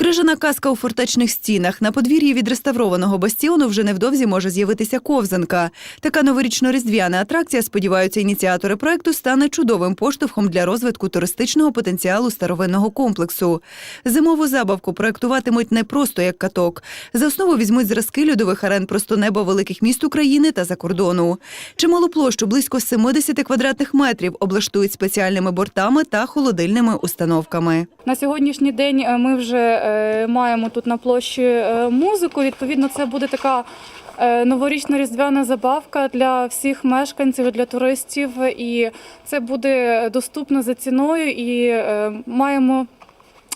Крижана казка у фортечних стінах. На подвір'ї відреставрованого бастіону вже невдовзі може з'явитися ковзанка. Така новорічно-різдвяна атракція, сподіваються ініціатори проекту, стане чудовим поштовхом для розвитку туристичного потенціалу старовинного комплексу. Зимову забавку проектуватимуть не просто як каток. За основу візьмуть зразки льодових арен просто неба великих міст України та за кордону. Чималу площу близько 70 квадратних метрів облаштують спеціальними бортами та холодильними установками. На сьогоднішній день е, ми вже е, маємо тут на площі е, музику. Відповідно, це буде така е, новорічна різдвяна забавка для всіх мешканців, для туристів. І це буде доступно за ціною. І е, маємо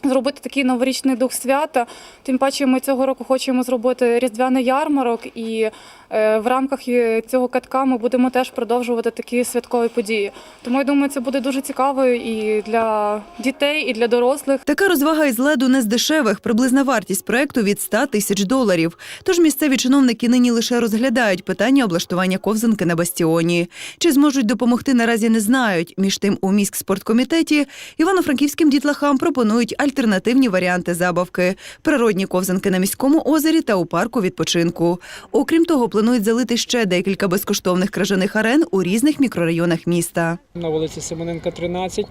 зробити такий новорічний дух свята. Тим паче, ми цього року хочемо зробити різдвяний ярмарок, і е, в рамках е, цього катка ми будемо теж продовжувати такі святкові події. Тому я думаю, це буде дуже цікаво і для дітей, і для дорослих. Така розвага із леду не з дешевих. Приблизна вартість проекту від 100 тисяч доларів. Тож місцеві чиновники нині лише розглядають питання облаштування ковзанки на бастіоні. Чи зможуть допомогти, наразі не знають. Між тим, у міськспорткомітеті івано-франківським дітлахам пропонують альтернативні варіанти забавки: природні ковзанки на міському озері та у парку відпочинку. Окрім того, планують залити ще декілька безкоштовних крижаних арен у різних мікрорайонах міста. На вулиці Семененка, 13,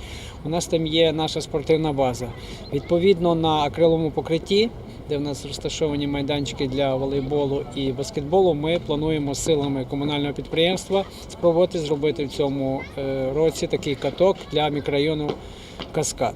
у нас там є наша спортивна база. Відповідно, на акриловому покритті, де в нас розташовані майданчики для волейболу і баскетболу, ми плануємо силами комунального підприємства спробувати зробити в цьому е, році такий каток для мікрорайону Каскад.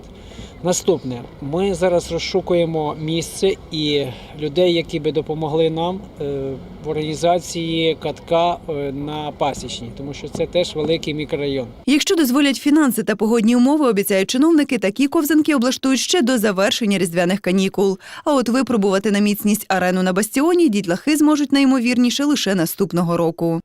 Наступне, ми зараз розшукуємо місце і людей, які би допомогли нам е, в організації катка е, на пасічній, тому що це теж великий мікрорайон. Якщо дозволять фінанси та погодні умови, обіцяють чиновники, такі ковзанки облаштують ще до завершення різдвяних канікул. А от випробувати на міцність арену на бастіоні дітлахи зможуть найімовірніше лише наступного року.